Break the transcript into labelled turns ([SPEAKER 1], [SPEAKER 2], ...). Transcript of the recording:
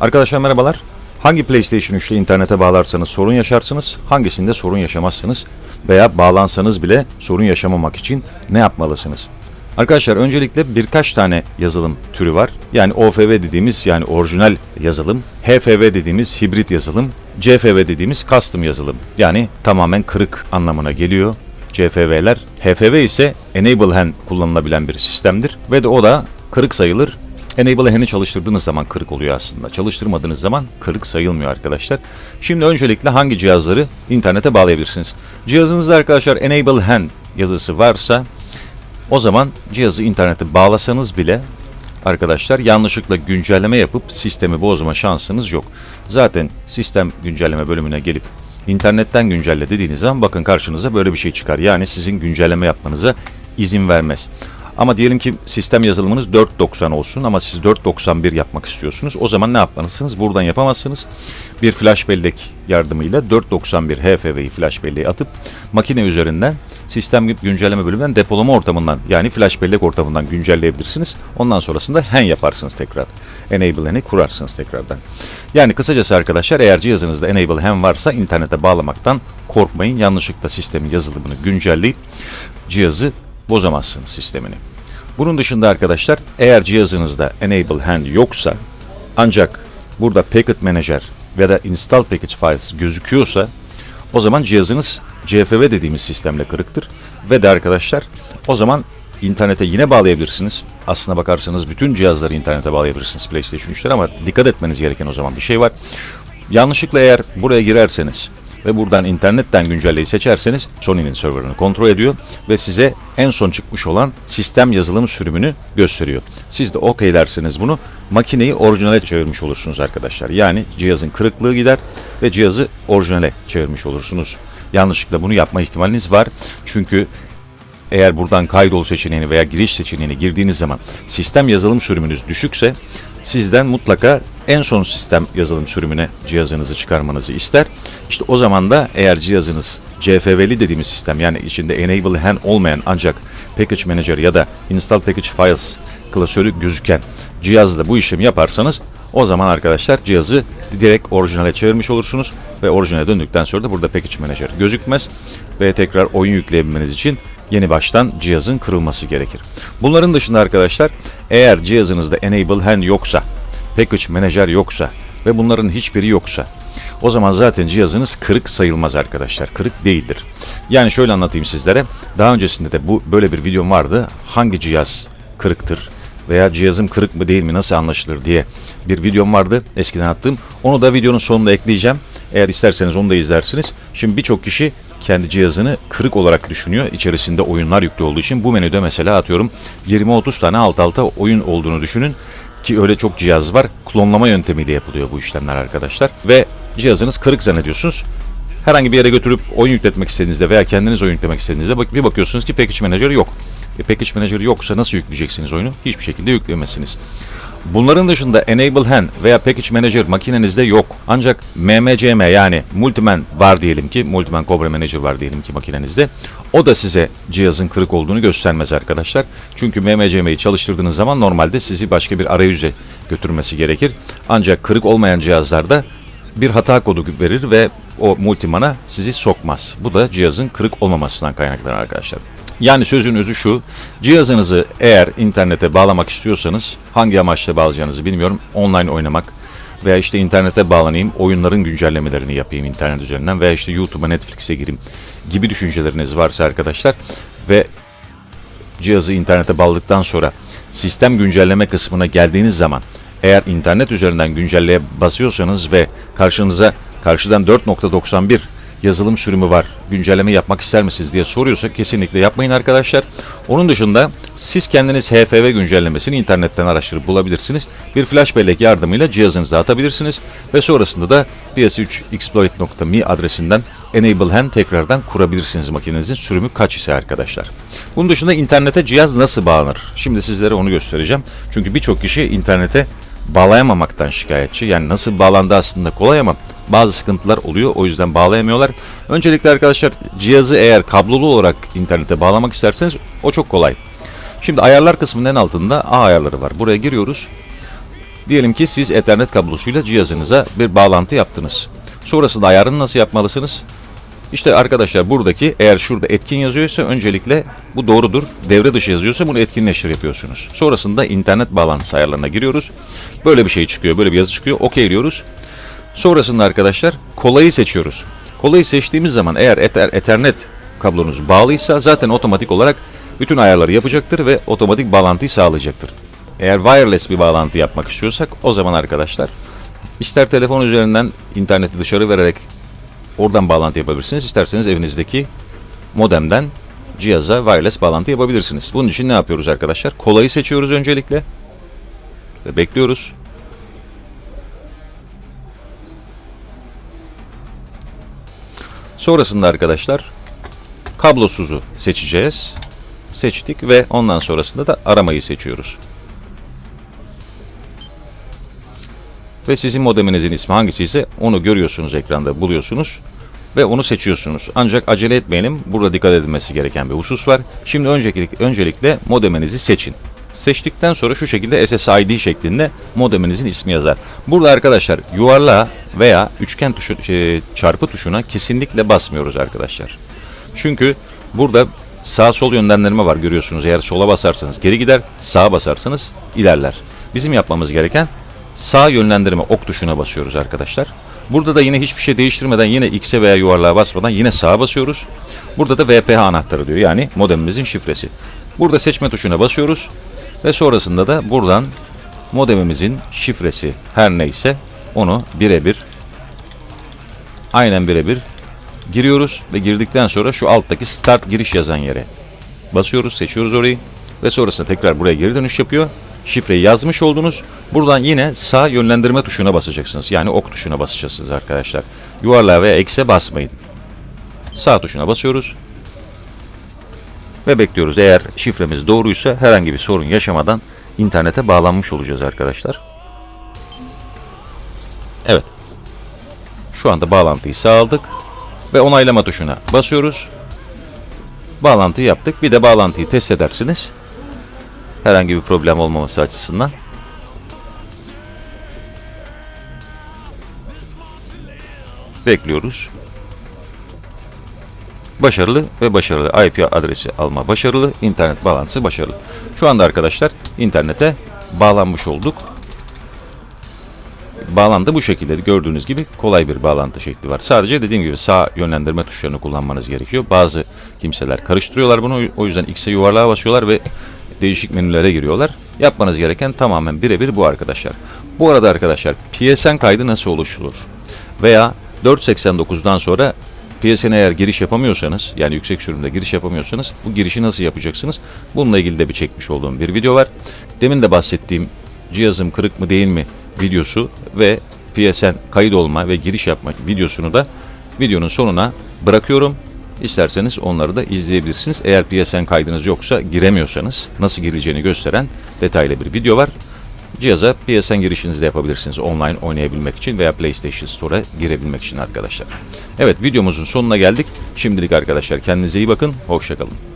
[SPEAKER 1] Arkadaşlar merhabalar. Hangi PlayStation 3 ile internete bağlarsanız sorun yaşarsınız, hangisinde sorun yaşamazsınız veya bağlansanız bile sorun yaşamamak için ne yapmalısınız? Arkadaşlar öncelikle birkaç tane yazılım türü var. Yani OFV dediğimiz yani orijinal yazılım, HFV dediğimiz hibrit yazılım, CFV dediğimiz custom yazılım. Yani tamamen kırık anlamına geliyor. CFV'ler. HFV ise Enable Hand kullanılabilen bir sistemdir ve de o da kırık sayılır. Enable Hand'i çalıştırdığınız zaman kırık oluyor aslında. Çalıştırmadığınız zaman kırık sayılmıyor arkadaşlar. Şimdi öncelikle hangi cihazları internete bağlayabilirsiniz? Cihazınızda arkadaşlar Enable Hand yazısı varsa o zaman cihazı internete bağlasanız bile arkadaşlar yanlışlıkla güncelleme yapıp sistemi bozma şansınız yok. Zaten sistem güncelleme bölümüne gelip internetten güncelle dediğiniz zaman bakın karşınıza böyle bir şey çıkar. Yani sizin güncelleme yapmanıza izin vermez. Ama diyelim ki sistem yazılımınız 4.90 olsun ama siz 4.91 yapmak istiyorsunuz. O zaman ne yapmalısınız? Buradan yapamazsınız. Bir flash bellek yardımıyla 4.91 HFV'yi flash belleğe atıp makine üzerinden sistem güncelleme bölümünden depolama ortamından yani flash bellek ortamından güncelleyebilirsiniz. Ondan sonrasında hen yaparsınız tekrar. Enable hen'i kurarsınız tekrardan. Yani kısacası arkadaşlar eğer cihazınızda enable hen varsa internete bağlamaktan korkmayın. Yanlışlıkla sistemin yazılımını güncelleyip cihazı bozamazsınız sistemini. Bunun dışında arkadaşlar eğer cihazınızda Enable Hand yoksa ancak burada Packet Manager ya da Install Package Files gözüküyorsa o zaman cihazınız CFV dediğimiz sistemle kırıktır. Ve de arkadaşlar o zaman internete yine bağlayabilirsiniz. Aslına bakarsanız bütün cihazları internete bağlayabilirsiniz PlayStation 3'ler ama dikkat etmeniz gereken o zaman bir şey var. Yanlışlıkla eğer buraya girerseniz ve buradan internetten güncelleyi seçerseniz Sony'nin serverını kontrol ediyor ve size en son çıkmış olan sistem yazılım sürümünü gösteriyor. Siz de OK derseniz bunu makineyi orijinale çevirmiş olursunuz arkadaşlar. Yani cihazın kırıklığı gider ve cihazı orijinale çevirmiş olursunuz. Yanlışlıkla bunu yapma ihtimaliniz var. Çünkü eğer buradan kaydol seçeneğini veya giriş seçeneğini girdiğiniz zaman sistem yazılım sürümünüz düşükse sizden mutlaka en son sistem yazılım sürümüne cihazınızı çıkarmanızı ister. İşte o zaman da eğer cihazınız CFV'li dediğimiz sistem yani içinde Enable Hand olmayan ancak Package Manager ya da Install Package Files klasörü gözüken cihazla bu işlemi yaparsanız o zaman arkadaşlar cihazı direkt orijinale çevirmiş olursunuz ve orijinale döndükten sonra da burada Package Manager gözükmez ve tekrar oyun yükleyebilmeniz için yeni baştan cihazın kırılması gerekir. Bunların dışında arkadaşlar eğer cihazınızda Enable Hand yoksa, Package Manager yoksa ve bunların hiçbiri yoksa o zaman zaten cihazınız kırık sayılmaz arkadaşlar. Kırık değildir. Yani şöyle anlatayım sizlere. Daha öncesinde de bu böyle bir videom vardı. Hangi cihaz kırıktır veya cihazım kırık mı değil mi nasıl anlaşılır diye bir videom vardı eskiden attığım. Onu da videonun sonunda ekleyeceğim. Eğer isterseniz onu da izlersiniz. Şimdi birçok kişi kendi cihazını kırık olarak düşünüyor. İçerisinde oyunlar yüklü olduğu için bu menüde mesela atıyorum 20-30 tane alt alta oyun olduğunu düşünün. Ki öyle çok cihaz var. Klonlama yöntemiyle yapılıyor bu işlemler arkadaşlar. Ve cihazınız kırık zannediyorsunuz. Herhangi bir yere götürüp oyun yükletmek istediğinizde veya kendiniz oyun yüklemek istediğinizde bir bakıyorsunuz ki Package Manager yok. E, Package Manager yoksa nasıl yükleyeceksiniz oyunu? Hiçbir şekilde yükleyemezsiniz. Bunların dışında Enable Hand veya Package Manager makinenizde yok. Ancak MMCM yani Multiman var diyelim ki, Multiman Cobra Manager var diyelim ki makinenizde. O da size cihazın kırık olduğunu göstermez arkadaşlar. Çünkü MMCM'yi çalıştırdığınız zaman normalde sizi başka bir arayüze götürmesi gerekir. Ancak kırık olmayan cihazlarda bir hata kodu verir ve o multimana sizi sokmaz. Bu da cihazın kırık olmamasından kaynaklanır arkadaşlar. Yani sözün özü şu, cihazınızı eğer internete bağlamak istiyorsanız hangi amaçla bağlayacağınızı bilmiyorum. Online oynamak veya işte internete bağlanayım, oyunların güncellemelerini yapayım internet üzerinden veya işte YouTube'a, Netflix'e gireyim gibi düşünceleriniz varsa arkadaşlar ve cihazı internete bağladıktan sonra sistem güncelleme kısmına geldiğiniz zaman eğer internet üzerinden güncelleye basıyorsanız ve karşınıza karşıdan 4.91 yazılım sürümü var. Güncelleme yapmak ister misiniz diye soruyorsa kesinlikle yapmayın arkadaşlar. Onun dışında siz kendiniz HFV güncellemesini internetten araştırıp bulabilirsiniz. Bir flash bellek yardımıyla cihazınıza atabilirsiniz ve sonrasında da ps3exploit.me adresinden Enable Hand tekrardan kurabilirsiniz makinenizin sürümü kaç ise arkadaşlar. Bunun dışında internete cihaz nasıl bağlanır? Şimdi sizlere onu göstereceğim. Çünkü birçok kişi internete bağlayamamaktan şikayetçi. Yani nasıl bağlandı aslında kolay ama bazı sıkıntılar oluyor. O yüzden bağlayamıyorlar. Öncelikle arkadaşlar cihazı eğer kablolu olarak internete bağlamak isterseniz o çok kolay. Şimdi ayarlar kısmının en altında A ayarları var. Buraya giriyoruz. Diyelim ki siz Ethernet kablosuyla cihazınıza bir bağlantı yaptınız. Sonrasında ayarını nasıl yapmalısınız? İşte arkadaşlar buradaki eğer şurada etkin yazıyorsa öncelikle bu doğrudur. Devre dışı yazıyorsa bunu etkinleştir yapıyorsunuz. Sonrasında internet bağlantısı ayarlarına giriyoruz. Böyle bir şey çıkıyor, böyle bir yazı çıkıyor. Okey diyoruz. Sonrasında arkadaşlar kolayı seçiyoruz. Kolayı seçtiğimiz zaman eğer ether, Ethernet kablonuz bağlıysa zaten otomatik olarak bütün ayarları yapacaktır ve otomatik bağlantıyı sağlayacaktır. Eğer wireless bir bağlantı yapmak istiyorsak o zaman arkadaşlar ister telefon üzerinden interneti dışarı vererek oradan bağlantı yapabilirsiniz. İsterseniz evinizdeki modemden cihaza wireless bağlantı yapabilirsiniz. Bunun için ne yapıyoruz arkadaşlar? Kolayı seçiyoruz öncelikle ve bekliyoruz. Sonrasında arkadaşlar kablosuzu seçeceğiz. Seçtik ve ondan sonrasında da aramayı seçiyoruz. Ve sizin modeminizin ismi hangisi ise onu görüyorsunuz ekranda buluyorsunuz ve onu seçiyorsunuz. Ancak acele etmeyelim. Burada dikkat edilmesi gereken bir husus var. Şimdi öncelik, öncelikle modeminizi seçin. Seçtikten sonra şu şekilde SSID şeklinde modeminizin ismi yazar. Burada arkadaşlar yuvarlağa veya üçgen tuşu, şey, çarpı tuşuna kesinlikle basmıyoruz arkadaşlar. Çünkü burada sağ sol yönlendirme var görüyorsunuz. Eğer sola basarsanız geri gider, sağa basarsanız ilerler. Bizim yapmamız gereken sağ yönlendirme ok tuşuna basıyoruz arkadaşlar. Burada da yine hiçbir şey değiştirmeden yine X'e veya yuvarlığa basmadan yine sağa basıyoruz. Burada da VPH anahtarı diyor yani modemimizin şifresi. Burada seçme tuşuna basıyoruz ve sonrasında da buradan modemimizin şifresi her neyse onu birebir aynen birebir giriyoruz ve girdikten sonra şu alttaki start giriş yazan yere basıyoruz, seçiyoruz orayı ve sonrasında tekrar buraya geri dönüş yapıyor. Şifreyi yazmış oldunuz. Buradan yine sağ yönlendirme tuşuna basacaksınız. Yani ok tuşuna basacaksınız arkadaşlar. Yuvarlığa veya X'e basmayın. Sağ tuşuna basıyoruz. Ve bekliyoruz. Eğer şifremiz doğruysa herhangi bir sorun yaşamadan internete bağlanmış olacağız arkadaşlar. Evet. Şu anda bağlantıyı sağladık. Ve onaylama tuşuna basıyoruz. Bağlantıyı yaptık. Bir de bağlantıyı test edersiniz. Herhangi bir problem olmaması açısından. Bekliyoruz. Başarılı ve başarılı. IP adresi alma başarılı. internet bağlantısı başarılı. Şu anda arkadaşlar internete bağlanmış olduk. Bağlantı bu şekilde gördüğünüz gibi kolay bir bağlantı şekli var. Sadece dediğim gibi sağ yönlendirme tuşlarını kullanmanız gerekiyor. Bazı kimseler karıştırıyorlar bunu. O yüzden X'e yuvarlığa basıyorlar ve değişik menülere giriyorlar. Yapmanız gereken tamamen birebir bu arkadaşlar. Bu arada arkadaşlar PSN kaydı nasıl oluşturulur? Veya 489'dan sonra PSN'e eğer giriş yapamıyorsanız yani yüksek sürümde giriş yapamıyorsanız bu girişi nasıl yapacaksınız? Bununla ilgili de bir çekmiş olduğum bir video var. Demin de bahsettiğim cihazım kırık mı değil mi videosu ve PSN kayıt olma ve giriş yapma videosunu da videonun sonuna bırakıyorum. İsterseniz onları da izleyebilirsiniz. Eğer PSN kaydınız yoksa giremiyorsanız nasıl girileceğini gösteren detaylı bir video var. Cihaza PSN girişinizi de yapabilirsiniz online oynayabilmek için veya PlayStation Store'a girebilmek için arkadaşlar. Evet videomuzun sonuna geldik. Şimdilik arkadaşlar kendinize iyi bakın. Hoşçakalın.